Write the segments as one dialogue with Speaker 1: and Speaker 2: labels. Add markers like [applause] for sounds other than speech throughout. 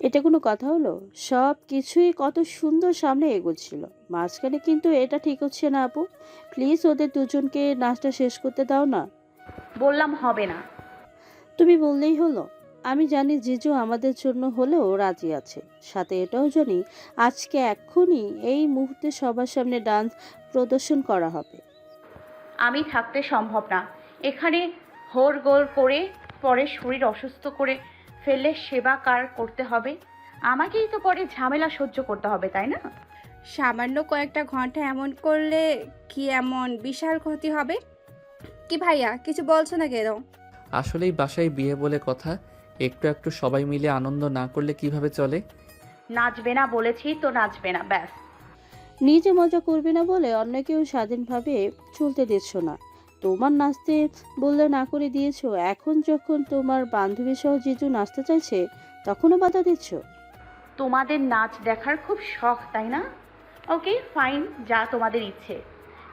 Speaker 1: এটা কোনো কথা হলো? সব কিছুই কত সুন্দর সামনে এগোচ্ছিল। মাঝখানে কিন্তু এটা ঠিক হচ্ছে না আপু। প্লিজ ওদের দুজনকে নাচটা শেষ করতে দাও না।
Speaker 2: বললাম হবে না।
Speaker 1: তুমি বললেই হলো। আমি জানি জিজু আমাদের জন্য হলেও রাজি আছে। সাথে এটাও জানি আজকে এক্ষুনি এই মুহূর্তে সবার সামনে ডান্স প্রদর্শন করা হবে।
Speaker 2: আমি থাকতে সম্ভব না। এখানে হোর গোল করে পরে শরীর অসুস্থ করে ফেললে সেবা কার করতে হবে? আমাকেই তো পরে ঝামেলা সহ্য করতে হবে তাই না?
Speaker 3: সামান্য কয়েকটা ঘণ্টা এমন করলে কি এমন বিশাল ক্ষতি হবে? কি ভাইয়া কিছু বলছো না কেন?
Speaker 4: আসলেই বাসায় বিয়ে বলে কথা একটু একটু সবাই মিলে আনন্দ না করলে কীভাবে চলে?
Speaker 2: নাচবে না বলেছি তো নাচবে না ব্যাস।
Speaker 1: নিজে মজা করবে না বলে অন্য কেউ স্বাধীনভাবে চলতে দিচ্ছ না। তোমার নাচতে বললে না করে দিয়েছ, এখন যখন তোমার বান্ধবী সহ জিজু নাচতে চাইছে, তখনও বাধা দিচ্ছ?
Speaker 2: তোমাদের নাচ দেখার খুব শখ, তাই না? ওকে ফাইন যা তোমাদের ইচ্ছে।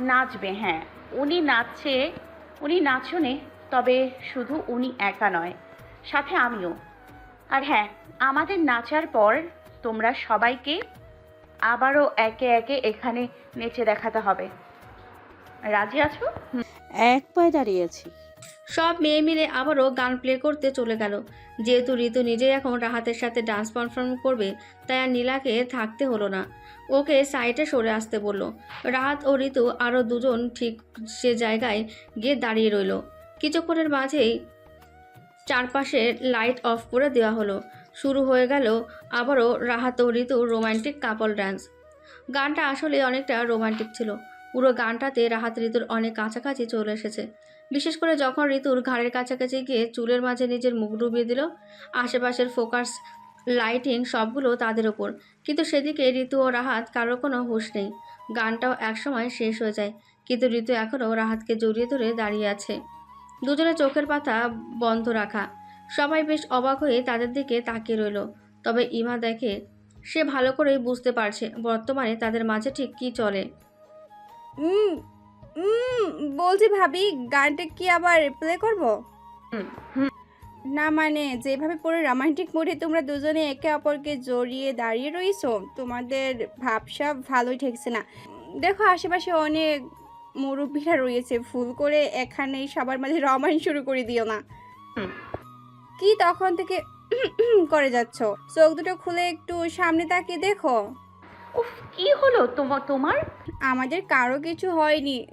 Speaker 2: নাচবে হ্যাঁ। উনি নাচছে, উনি নাচনে, তবে শুধু উনি একা নয়, সাথে আমিও। আর হ্যাঁ আমাদের নাচার পর তোমরা সবাইকে আবারও একে একে এখানে নেচে দেখাতে হবে। রাজি আছো?
Speaker 1: এক পায়ে দাঁড়িয়েছি
Speaker 5: সব মেয়ে মিলে আবারও গান প্লে করতে চলে গেল। যেহেতু ঋতু নিজেই এখন রাহাতের সাথে ডান্স পারফর্ম করবে, তাই আর নীলাকে থাকতে হলো না। ওকে সাইডে সরে আসতে বলল। রাহাত ও ঋতু আরও দুজন ঠিক সে জায়গায় গিয়ে দাঁড়িয়ে রইল। কিছুক্ষণের মাঝেই চারপাশে লাইট অফ করে দেওয়া হলো। শুরু হয়ে গেল আবারও রাহাত ও ঋতু রোমান্টিক কাপল ডান্স গানটা আসলে অনেকটা রোমান্টিক ছিল। পুরো গানটাতে রাহাত ঋতুর অনেক কাছাকাছি চলে এসেছে। বিশেষ করে যখন ঋতুর ঘাড়ের কাছাকাছি গিয়ে চুলের মাঝে নিজের মুখ ডুবিয়ে দিল, আশেপাশের ফোকাস লাইটিং সবগুলো তাদের ওপর কিন্তু সেদিকে ঋতু ও রাহাত কারোর কোনো হুঁশ নেই। গানটাও একসময় শেষ হয়ে যায়, কিন্তু ঋতু এখনও রাহাতকে জড়িয়ে ধরে দাঁড়িয়ে আছে। দুজনের চোখের পাতা বন্ধ রাখা। সবাই বেশ অবাক হয়ে তাদের দিকে তাকিয়ে রইল। তবে ইমা দেখে সে ভালো করেই বুঝতে পারছে বর্তমানে তাদের মাঝে ঠিক কী চলে।
Speaker 3: উম, উম, বলছি ভাবি গানটা কি আবার প্লে করব? না মানে যেভাবে পুরো রোমান্টিক মোডে তোমরা দুজনে একে অপরকে জড়িয়ে দাঁড়িয়ে রইছো তোমাদের ভাবসাব ভালোই ঠেকছে না। দেখো আশেপাশে অনেক মুরব্বীরা রয়েছে ফুল করে এখানে সবার মাঝে রমান শুরু করে দিও না। কি তখন থেকে [clears throat] করে যাচ্ছ? চোখ দুটো খুলে একটু সামনে তাকিয়ে দেখো।
Speaker 2: উফ কি হলো তোমার তোমার?
Speaker 3: আমাদের কারও কিছু হয়নি।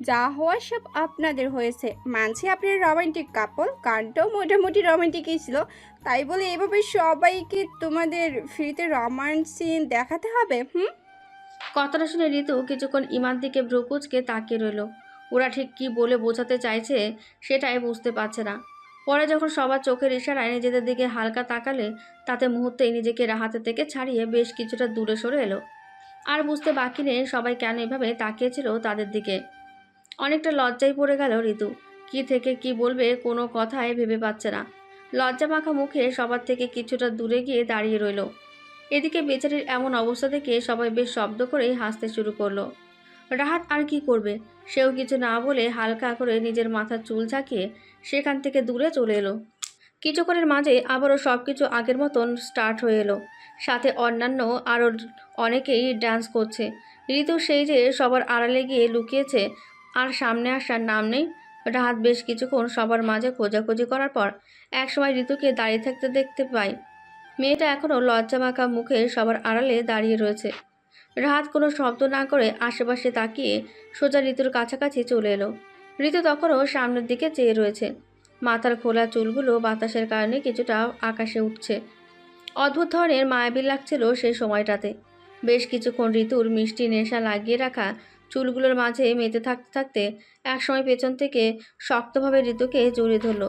Speaker 3: যা হওয়ার সব আপনাদের হয়েছে। মানছি আপনার রোমান্টিক কাপল গানটাও মোটামুটি রোমান্টিকই ছিল। তাই বলে এভাবে সবাইকে তোমাদের ফ্রিতে রোমান্স সিন দেখাতে হবে হুম?
Speaker 5: কথাটা শুনে ঋতু কিছুক্ষণ ইমার দিকে ভ্রুকুচকে তাকিয়ে রইল। ওরা ঠিক কী বলে বোঝাতে চাইছে সেটাই বুঝতে পারছে না। পরে যখন সবার চোখের ইশারায় নিজেদের দিকে হালকা তাকালে, তাতে মুহূর্তেই নিজেকে রাহাতে থেকে ছাড়িয়ে বেশ কিছুটা দূরে সরে এলো। আর বুঝতে বাকি নেই সবাই কেন এভাবে তাকিয়েছিল তাদের দিকে। অনেকটা লজ্জায় পড়ে গেল ঋতু। কি থেকে কি বলবে কোনো কথাই ভেবে পাচ্ছে না। লজ্জা মাখা মুখে সবার থেকে কিছুটা দূরে গিয়ে দাঁড়িয়ে রইল। এদিকে বেচারির এমন অবস্থা দেখে সবাই বেশ শব্দ করেই হাসতে শুরু করল। রাহাত আর কি করবে? সেও কিছু না বলে হালকা করে নিজের মাথার চুল ঝাঁকিয়ে সেখান থেকে দূরে চলে এলো। কিছুক্ষণের মাঝে আবারও সব কিছু আগের মতন স্টার্ট হয়ে এলো। সাথে অন্যান্য আরও অনেকেই ডান্স করছে। ঋতু সেই যে সবার আড়ালে গিয়ে লুকিয়েছে আর সামনে আসার নাম নেই। রাহাত বেশ কিছুক্ষণ সবার মাঝে খোঁজাখুঁজি করার পর একসময় ঋতুকে দাঁড়িয়ে থাকতে দেখতে পাই মেয়েটা এখনও লজ্জামাখা মুখে সবার আড়ালে দাঁড়িয়ে রয়েছে। রাহাত কোনো শব্দ না করে আশেপাশে তাকিয়ে সোজা ঋতুর কাছাকাছি চলে এলো। ঋতু তখনও সামনের দিকে চেয়ে রয়েছে। মাথার খোলা চুলগুলো বাতাসের কারণে কিছুটা আকাশে উঠছে। অদ্ভুত ধরনের মায়াবী লাগছিল সেই সময়টাতে। বেশ কিছুক্ষণ ঋতুর মিষ্টি নেশা লাগিয়ে রাখা চুলগুলোর মাঝে মেতে থাকতে থাকতে একসময় পেছন থেকে শক্তভাবে ঋতুকে জড়িয়ে ধরলো।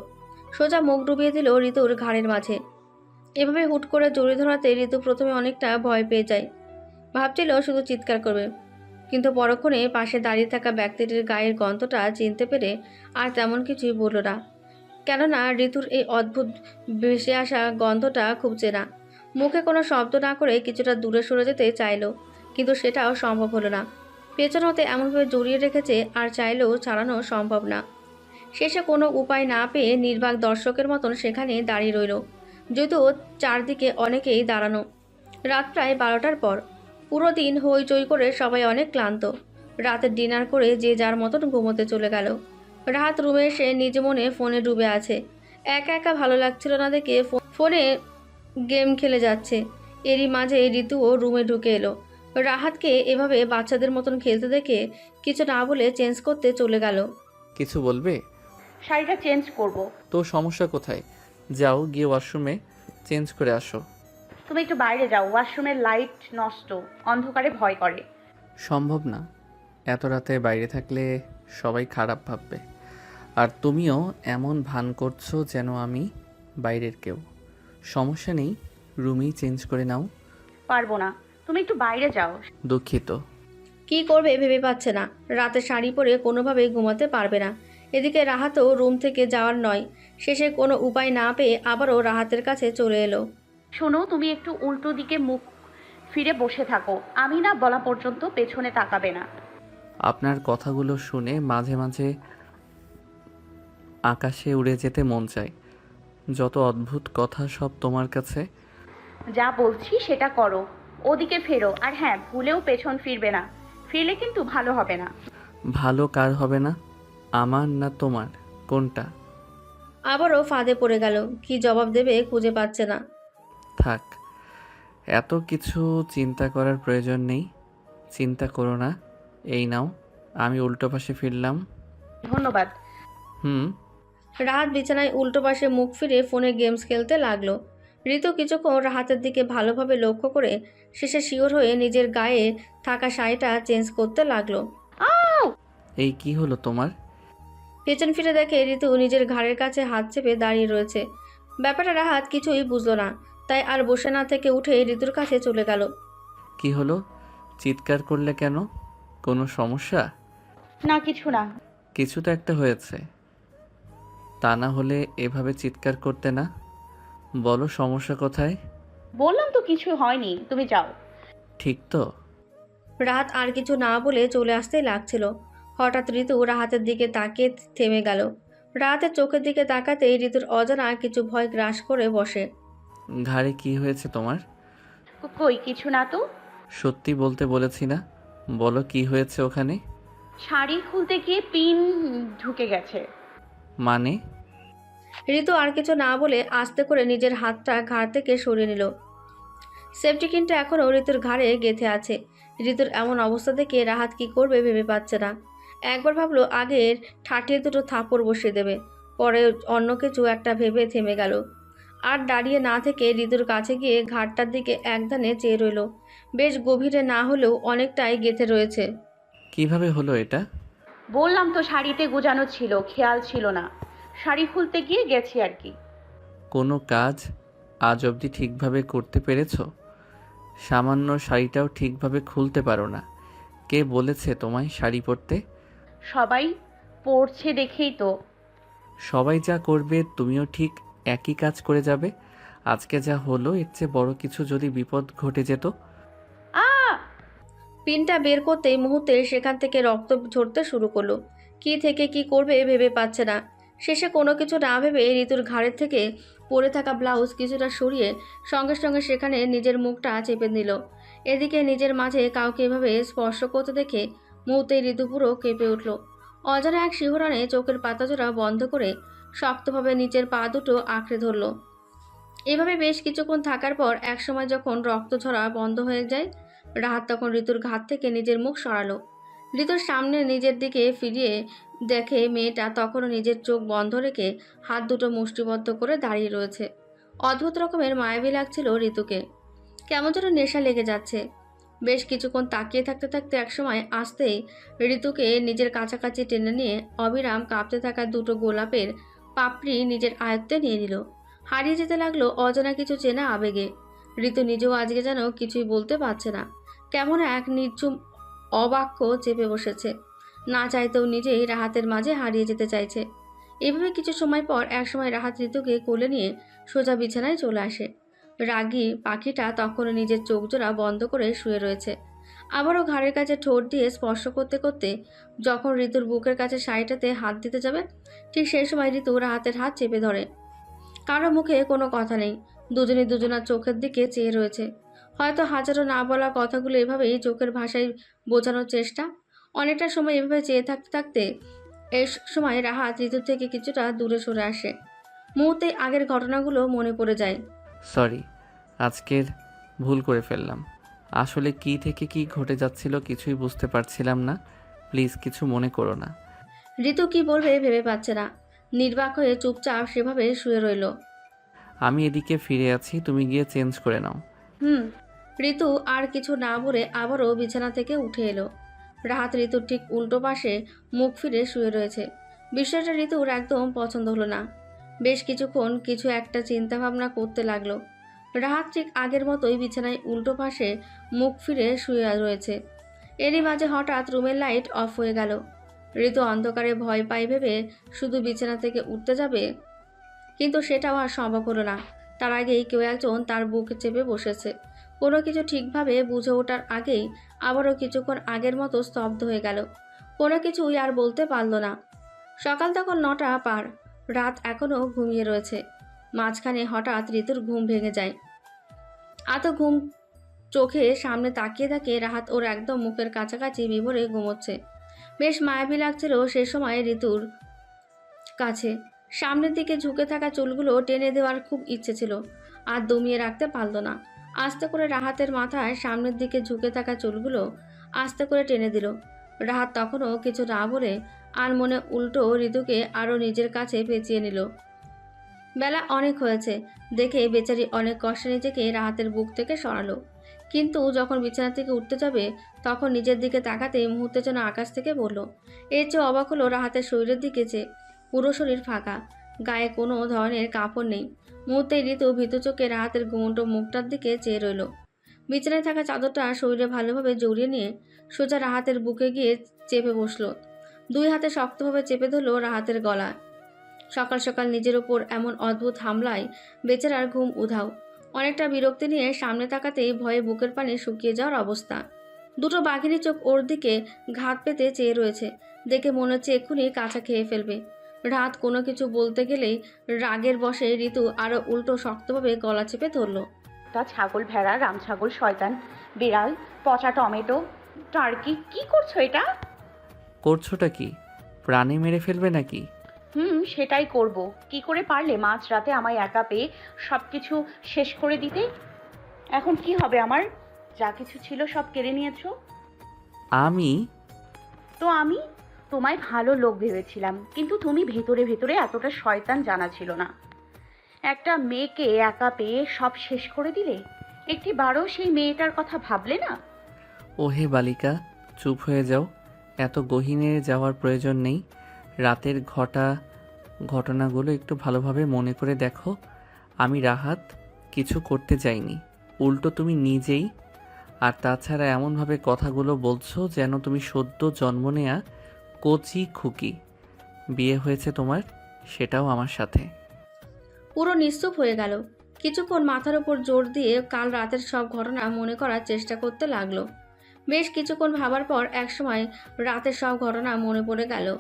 Speaker 5: সোজা মুখ ডুবিয়ে দিল ঋতুর ঘাড়ের মাঝে। এভাবে হুট করে জড়িয়ে ধরাতে ঋতু প্রথমে অনেকটা ভয় পেয়ে যায়। ভাবছিল শুধু চিৎকার করবে। কিন্তু পরক্ষণে পাশে দাঁড়িয়ে থাকা ব্যক্তিটির গায়ের গন্ধটা চিনতে পেরে আর তেমন কিছুই বলল না। কেননা ঋতুর এই অদ্ভুত ভেসে আসা গন্ধটা খুব চেনা। মুখে কোনো শব্দ না করে কিছুটা দূরে সরে যেতে চাইলো, কিন্তু সেটাও সম্ভব হলো না। পেছন হতে এমনভাবে জড়িয়ে রেখেছে আর চাইলেও ছাড়ানো সম্ভব না। শেষে কোনো উপায় না পেয়ে নির্বাক দর্শকের মতন সেখানে দাঁড়িয়ে রইল, যদিও চারদিকে অনেকেই দাঁড়ানো। রাত প্রায় বারোটার পর পুরো দিন হইচই করে সবাই অনেক ক্লান্ত। রাতের ডিনার করে যে যার মতন ঘুমোতে চলে গেল। রাত রুমে এসে নিজ মনে ফোনে ডুবে আছে। একা একা ভালো লাগছিল না দেখে ফো- ফোনে গেম খেলে যাচ্ছে। এরই মাঝে ঋতুও রুমে ঢুকে এলো। রাহাতকে এভাবে বাচ্চাদের মতন খেলতে দেখে কিছু না বলে চেঞ্জ করতে চলে গেল।
Speaker 4: কিছু বলবে?
Speaker 2: শাড়িটা চেঞ্জ করব।
Speaker 4: তো সমস্যা কোথায়? যাও গিয়ে ওয়াশরুমে চেঞ্জ করে আসো।
Speaker 2: তুমি একটু বাইরে যাও ওয়াশরুমের লাইট নষ্ট অন্ধকারে ভয় করে।
Speaker 4: সম্ভব না। এত রাতে বাইরে থাকলে সবাই খারাপ ভাববে। আর তুমিও এমন ভান করছ যেন আমি বাইরের কেউ। সমস্যা নেই রুমেই চেঞ্জ করে নাও।
Speaker 2: পারব না। তুমি একটু বাইরে যাও।
Speaker 4: দুঃখিত।
Speaker 5: কি করবে ভেবে পাচ্ছে না। রাতে শাড়ি পরে কোনোভাবেই ঘুমাতে পারবে না। এদিকে রাহাতও রুম থেকে যাওয়ার নয়। শেষে কোনো উপায় না পেয়ে আবারও রাহাতের কাছে চলে এলো।
Speaker 2: শোনো তুমি একটু উল্টো দিকে মুখ ফিরে বসে থাকো। আমি না বলা পর্যন্ত পেছনে তাকাবে না।
Speaker 4: আপনার কথাগুলো শুনে মাঝে মাঝে আকাশে উড়ে যেতে মন চায়। যত অদ্ভুত কথা সব তোমার কাছে।
Speaker 2: যা বলছি সেটা করো। ওদিকে ফেরো। আর হ্যাঁ ভুলেও পেছন ফিরবে না। ফিরলে কিন্তু ভালো হবে না।
Speaker 4: ভালো কার হবে না? আমার না তোমার? কোনটা?
Speaker 5: আবারও ফাঁদে পড়ে গেল। কি জবাব দেবে খুঁজে পাচ্ছে না।
Speaker 4: থাক এত কিছু চিন্তা করার প্রয়োজন নেই। চিন্তা করো না। এই নাও আমি উল্টো পাশে ফিরলাম।
Speaker 2: ধন্যবাদ।
Speaker 4: হুম।
Speaker 5: রাহাত বিছানায় উল্টো পাশে মুখ ফিরে ফোনে গেমস খেলতে লাগল। ঋতু কিছুক্ষণ রাহাতের দিকে ভালোভাবে লক্ষ্য করে শেষে শিওর হয়ে নিজের গায়ে থাকা শাড়িটা চেঞ্জ করতে লাগল।
Speaker 4: এই কি হলো তোমার?
Speaker 5: পেছন ফিরে দেখে ঋতু নিজের ঘাড়ের কাছে হাত চেপে দাঁড়িয়ে রয়েছে। ব্যাপারটা রাহাত কিছুই বুঝলো না। তাই আর বসে না থেকে উঠে ঋতুর কাছে চলে গেল।
Speaker 4: কি হলো? চিৎকার করলে কেন? কোনো সমস্যা?
Speaker 2: না কিছু না।
Speaker 4: কিছু তো একটা হয়েছে। তা না হলে এভাবে চিৎকার করতে না? বলো সমস্যা কোথায়?
Speaker 2: বললাম তো কিছু হয়নি তুমি যাও।
Speaker 4: ঠিক তো।
Speaker 5: রাত আর কিছু না বলে চলে আসতেই লাগছিল। হঠাৎ ঋতু রাহাতের দিকে তাকিয়ে থেমে গেল। রাহাতের চোখের দিকে তাকাতেই ঋতুর অজানা কিছু ভয় গ্রাস করে বসে।
Speaker 4: ঘাড়ে কি হয়েছে তোমার?
Speaker 2: কই কিছু না তো।
Speaker 4: সত্যি বলতে বলেছি না। বলো কি হয়েছে ওখানে?
Speaker 2: শাড়ি খুলতে গিয়ে পিন ঢুকে গেছে।
Speaker 4: মানে?
Speaker 5: ঋতু আর কিছু না বলে আস্তে করে নিজের হাতটা ঘাড় থেকে সরিয়ে নিল। সেফটি কিনটা এখনও ঋতুর ঘাড়ে গেঁথে আছে। ঋতুর এমন অবস্থা দেখে রাহাত কি করবে ভেবে পাচ্ছে না। একবার ভাবলো আগের ঠাটিয়ে দুটো থাপড় বসিয়ে দেবে পরে অন্য কিছু একটা ভেবে থেমে গেল। আর দাঁড়িয়ে না থেকে ঋতুর কাছে গিয়ে ঘাটটার দিকে একদানে চেয়ে রইল। বেশ গভীরে না হলেও অনেকটাই গেঁথে রয়েছে।
Speaker 4: কীভাবে হলো এটা?
Speaker 2: বললাম তো শাড়িতে গোজানো ছিল খেয়াল ছিল না। শাড়ি খুলতে গিয়ে গেছি আর কি।
Speaker 4: কোনো কাজ আজ অবধি ঠিকভাবে করতে পেরেছ? সামান্য শাড়িটাও ঠিকভাবে খুলতে পারো না। কে বলেছে তোমায় শাড়ি পরতে?
Speaker 2: সবাই পড়ছে দেখেই তো।
Speaker 4: সবাই যা করবে তুমিও ঠিক একই কাজ করে যাবে। আজকে যা হলো, এর চেয়ে বড় কিছু যদি বিপদ ঘটে যেত।
Speaker 5: পিনটা বের করতেই মুহূর্তে সেখান থেকে রক্ত ঝরতে শুরু করল। কি থেকে কি করবে ভেবে পাচ্ছে না। শেষে কোনো কিছু না ভেবে ঋতুর ঘাড়ের থেকে পরে থাকা ব্লাউজ কিছুটা সরিয়ে সঙ্গে সঙ্গে সেখানে নিজের মুখটা চেপে নিল। এদিকে নিজের মাঝে কাউকে এভাবে স্পর্শ করতে দেখে মুহূর্তে ঋতু পুরো কেঁপে উঠল। অজানা এক শিহরণে চোখের পাতাজোড়া বন্ধ করে শক্তভাবে নিচের পা দুটো আঁকড়ে ধরল। এভাবে বেশ কিছুক্ষণ থাকার পর একসময় যখন রক্ত ঝরা বন্ধ হয়ে যায়, রাহাত তখন ঋতুর ঘাত থেকে নিজের মুখ সরালো। ঋতুর সামনে নিজের দিকে ফিরিয়ে দেখে মেয়েটা তখনও নিজের চোখ বন্ধ রেখে হাত দুটো মুষ্টিবদ্ধ করে দাঁড়িয়ে রয়েছে। অদ্ভুত রকমের মায়াবী লাগছিল ঋতুকে। কেমন যেন নেশা লেগে যাচ্ছে। বেশ কিছুক্ষণ তাকিয়ে থাকতে থাকতে একসময় আসতেই ঋতুকে নিজের কাছাকাছি টেনে নিয়ে অবিরাম কাঁপতে থাকা দুটো গোলাপের পাপড়ি নিজের আয়ত্তে নিয়ে নিল। হারিয়ে যেতে লাগল অজানা কিছু চেনা আবেগে। ঋতু নিজেও আজকে যেন কিছুই বলতে পারছে না। কেমন এক নির্ঝুম অবাক্য চেপে বসেছে। না চাইতেও নিজেই রাহাতের মাঝে হারিয়ে যেতে চাইছে। এভাবে কিছু সময় পর এক সময় রাহাত ঋতুকে কোলে নিয়ে সোজা বিছানায় চলে আসে। রাগী পাখিটা তখনও নিজের চোখ জোড়া বন্ধ করে শুয়ে রয়েছে। আবারও ঘাড়ের কাছে ঠোঁট দিয়ে স্পর্শ করতে করতে যখন ঋতুর বুকের কাছে শাড়িটাতে হাত দিতে যাবে, ঠিক সেই সময় ঋতু রাহাতের হাত চেপে ধরে। কারও মুখে কোনো কথা নেই। দুজনে দুজনার চোখের দিকে চেয়ে রয়েছে। হয়তো হাজারো না বলা কথাগুলো এভাবেই চোখের ভাষায় বোঝানোর চেষ্টা। অনেকটা সময় এভাবে চেয়ে থাকতে থাকতে এই সময় রাহাত ঋতুর থেকে কিছুটা দূরে সরে আসে। মুহূর্তে আগের ঘটনাগুলো মনে পড়ে যায়।
Speaker 4: সরি, আজকের ভুল করে ফেললাম। আসলে কি থেকে কি ঘটে যাচ্ছিল কিছুই বুঝতে পারছিলাম না। প্লিজ কিছু মনে করো না।
Speaker 5: ঋতু কি বলবে ভেবে পাচ্ছে না। নির্বাক হয়ে চুপচাপ সেভাবে শুয়ে রইল।
Speaker 4: আমি এদিকে ফিরে আছি তুমি গিয়ে চেঞ্জ করে নাও।
Speaker 2: হুম।
Speaker 5: ঋতু আর কিছু না বলে আবারও বিছানা থেকে উঠে এলো। রাহাত ঋতুর ঠিক উল্টো পাশে মুখ ফিরে শুয়ে রয়েছে। বিষয়টা ঋতুর একদম পছন্দ হলো না। বেশ কিছুক্ষণ কিছু একটা চিন্তা ভাবনা করতে লাগল। রাহাত ঠিক আগের মতোই বিছানায় উল্টো পাশে মুখ ফিরে শুয়ে রয়েছে। এরই মাঝে হঠাৎ রুমের লাইট অফ হয়ে গেল। ঋতু অন্ধকারে ভয় পাই ভেবে শুধু বিছানা থেকে উঠতে যাবে, কিন্তু সেটাও আর সম্ভব হলো না। তার আগেই কেউ একজন তার বুক চেপে বসেছে। কোনো কিছু ঠিকভাবে বুঝে ওঠার আগেই আবারও কিছুক্ষণ আগের মতো স্তব্ধ হয়ে গেল। কোনো কিছুই আর বলতে পারল না। সকাল তখন নটা পার। রাত এখনও ঘুমিয়ে রয়েছে। মাঝখানে হঠাৎ ঋতুর ঘুম ভেঙে যায়। এত ঘুম চোখে সামনে তাকিয়ে থাকে, রাহাত ওর একদম মুখের কাছাকাছি বিভরে ঘুমোচ্ছে। বেশ মায়াবী লাগছিল সে সময় ঋতুর কাছে। সামনের দিকে ঝুঁকে থাকা চুলগুলো টেনে দেওয়ার খুব ইচ্ছে ছিল, আর দমিয়ে রাখতে পারল না। আস্তে করে রাহাতের মাথায় সামনের দিকে ঝুঁকে থাকা চুলগুলো আস্তে করে টেনে দিল। রাহাত তখনও কিছু না বলে আর মনে উল্টো ঋতুকে আরও নিজের কাছে পেঁচিয়ে নিল। বেলা অনেক হয়েছে। দেখে বেচারি অনেক কষ্টে নিজেকে রাহাতের বুক থেকে সরালো। কিন্তু যখন বিছানা থেকে উঠতে যাবে, তখন নিজের দিকে তাকাতেই মুহূর্তে যেন আকাশ থেকে পড়ল এর চেয়ে অবাক হলো রাহাতের শরীরের দিকে যে পুরো শরীর ফাঁকা। গায়ে কোনো ধরনের কাপড় নেই। মুহূর্তে ঋতু ভীতু চোখে রাহাতের ঘুমন্ত মুখটার দিকে চেয়ে রইল। বিছানায় থাকা চাদরটা শরীরে ভালোভাবে জড়িয়ে নিয়ে সোজা রাহাতের বুকে গিয়ে চেপে বসল। দুই হাতে শক্তভাবে চেপে ধরলো রাহাতের গলা। সকাল সকাল নিজের ওপর এমন অদ্ভুত হামলায় বেচারার ঘুম উধাও। অনেকটা বিরক্তি নিয়ে সামনে তাকাতেই ভয়ে বুকের পানি শুকিয়ে যাওয়ার অবস্থা। দুটো বাঘিনী চোখ ওর দিকে ঘাত পেতে চেয়ে রয়েছে। দেখে মনে হচ্ছে এক্ষুনি কাঁচা খেয়ে ফেলবে। রাত কোনো কিছু বলতে গেলেই রাগের বসে ঋতু আরও উল্টো শক্তভাবে গলা চেপে ধরল।
Speaker 2: তা ছাগল ভেড়া রাম ছাগল শয়তান বিড়াল পচা টমেটো টার্কি কি করছ এটা?
Speaker 4: করছোটা কি? প্রাণে মেরে ফেলবে নাকি?
Speaker 2: সেটাই করব। কি করে পারলে মাঝ রাতে আমায় একা পেয়ে সব কিছু শেষ করে দিতে? এখন কি হবে আমার? যা কিছু ছিল সব কেড়ে নিয়েছো?
Speaker 4: আমি?
Speaker 2: তো আমি? তোমায় ভালো লোক ভেবেছিলাম কিন্তু তুমি ভেতরে ভেতরে এতটা শয়তান জানা ছিল না। একটা মেয়েকে একা পেয়ে সব শেষ করে দিলে? একটি বারও সেই মেয়েটার কথা ভাবলে না?
Speaker 4: ওহে বালিকা চুপ হয়ে যাও। এত গহীনে যাওয়ার প্রয়োজন নেই। রাতের ঘটা ঘটনাগুলো একটু ভালোভাবে মনে করে দেখো। আমি রাহাত, কিছু করতে যাইনি। উল্টো তুমি নিজেই। আর তাছাড়া এমনভাবে কথাগুলো বলছো যেন তুমি সদ্য জন্ম নেয়া কচি খুকি। বিয়ে হয়েছে তোমার, সেটাও আমার সাথে।
Speaker 5: পুরো নিশ্চুপ হয়ে গেল। কিছুক্ষণ মাথার উপর জোর দিয়ে কাল রাতের সব ঘটনা মনে করার চেষ্টা করতে লাগল। বেশ কিছুক্ষণ ভাবার পর একসময় রাতের সব ঘটনা মনে পড়ে গেল।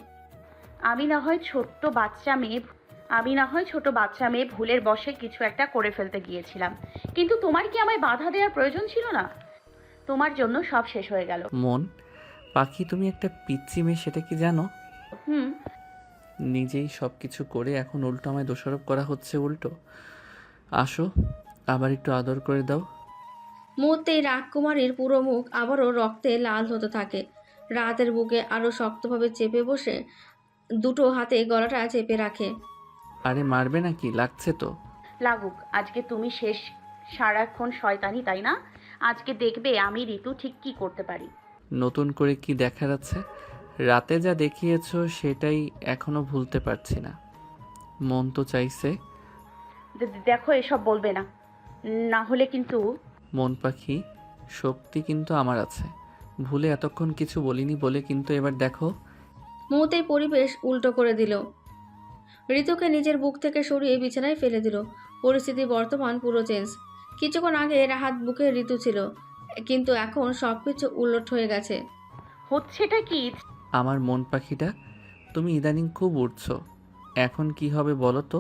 Speaker 2: আমি না হয় ছোট্ট বাচ্চা মেয়ে আমি না হয় ছোট বাচ্চা মেয়ে ভুলের বশে কিছু একটা করে ফেলতে গিয়েছিলাম। কিন্তু তোমার কি আমায় বাধা দেওয়ার প্রয়োজন ছিল না? তোমার জন্য সব শেষ হয়ে গেল।
Speaker 4: মন পাখি তুমি একটা পিচ্ছি মেয়ে সেটা কি জানো?
Speaker 2: হুম।
Speaker 4: নিজেই সব কিছু করে এখন উল্টো আমায় দোষারোপ করা হচ্ছে উল্টো। আসো আবার একটু আদর করে দাও।
Speaker 5: মুহূর্তেই রাজকুমারীর পুরো মুখ আবারও রক্তে লাল হতে থাকে। রাতের বুকে আরও শক্তভাবে চেপে বসে দুটো হাতে গলাটা চেপে রাখে।
Speaker 4: আরে মারবে নাকি? লাগছে তো।
Speaker 2: লাগুক আজকে তুমি শেষ সারাক্ষণ শয়তানি তাই না? আজকে দেখবে আমি ঋতু ঠিক কি করতে পারি।
Speaker 4: নতুন করে কি দেখা যাচ্ছে রাতে যা দেখিয়েছো সেটাই এখনও ভুলতে পারছি না। মন তো চাইছে।
Speaker 2: দে- দেখো এসব বলবে না। না হলে কিন্তু
Speaker 4: মন পাখি শক্তি কিন্তু আমার আছে। ভুলে এতক্ষণ কিছু বলিনি বলে কিন্তু এবার দেখো।
Speaker 5: মুহূর্তেই পরিবেশ উল্টো করে দিল। ঋতুকে নিজের বুক থেকে সরিয়ে বিছানায় ফেলে দিল। পরিস্থিতি বর্তমান পুরো চেঞ্জ কিছুক্ষণ আগে রাহাত বুকে ঋতু ছিল কিন্তু এখন সব কিছু উল্লট হয়ে গেছে।
Speaker 2: হচ্ছেটা কি?
Speaker 4: আমার মন পাখিটা তুমি ইদানিং খুব উঠছো এখন কি হবে বলো তো?